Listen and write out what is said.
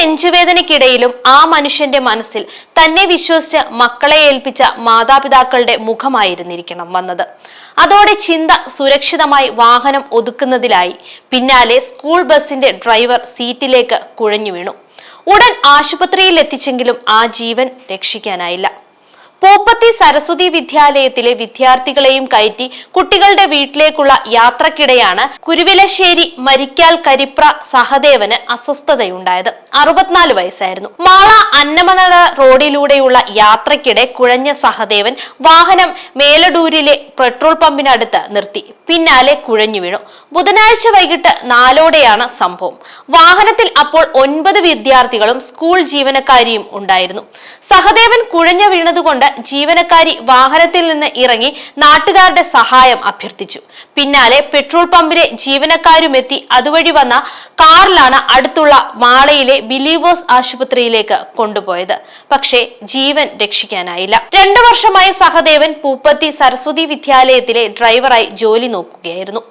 നെഞ്ചുവേദനയ്ക്കിടയിലും ആ മനുഷ്യന്റെ മനസ്സിൽ തന്നെ വിശ്വസിച്ച് മക്കളെ ഏൽപ്പിച്ച മാതാപിതാക്കളുടെ മുഖമായിരുന്നിരിക്കണം വന്നത്. അതോടെ ചിന്ത സുരക്ഷിതമായി വാഹനം ഒതുക്കുന്നതിലായി പിന്നാലെ സ്കൂൾ ബസിന്റെ ഡ്രൈവർ സീറ്റിലേക്ക് കുഴഞ്ഞു വീണു. ഉടൻ ആശുപത്രിയിൽ എത്തിച്ചെങ്കിലും ആ ജീവൻ രക്ഷിക്കാനായില്ല. പൂപ്പത്തി സരസ്വതി വിദ്യാലയത്തിലെ വിദ്യാർത്ഥികളെയും കയറ്റി കുട്ടികളുടെ വീട്ടിലേക്കുള്ള യാത്രക്കിടെയാണ് കുരുവിലശ്ശേരി മരിക്കാൽ കരിപ്ര സഹദേവന് അസ്വസ്ഥതയുണ്ടായത്. അറുപത്തിനാല് വയസ്സായിരുന്നു. മാള അന്നമനട റോഡിലൂടെയുള്ള യാത്രക്കിടെ കുഴഞ്ഞ സഹദേവൻ വാഹനം മേലടൂരിലെ പെട്രോൾ പമ്പിനടുത്ത് നിർത്തി. പിന്നാലെ കുഴഞ്ഞു വീണു. ബുധനാഴ്ച വൈകിട്ട് നാലോടെയാണ് സംഭവം. വാഹനത്തിൽ അപ്പോൾ ഒൻപത് വിദ്യാർത്ഥികളും സ്കൂൾ ജീവനക്കാരിയും ഉണ്ടായിരുന്നു. സഹദേവൻ കുഴഞ്ഞു വീണതുകൊണ്ട് ജീവനക്കാരി വാഹനത്തിൽ നിന്ന് ഇറങ്ങി നാട്ടുകാരുടെ സഹായം അഭ്യർത്ഥിച്ചു. പിന്നാലെ പെട്രോൾ പമ്പിലെ ജീവനക്കാരുമെത്തി അതുവഴി വന്ന കാറിലാണ് അടുത്തുള്ള മാളയിലെ ബിലീവേഴ്സ് ആശുപത്രിയിലേക്ക് കൊണ്ടുപോയത്. പക്ഷേ ജീവൻ രക്ഷിക്കാനായില്ല. രണ്ടു വർഷമായി സഹദേവൻ പൂപ്പത്തി സരസ്വതി വിദ്യാലയത്തിലെ ഡ്രൈവറായി ജോലി നോക്കുകയായിരുന്നു.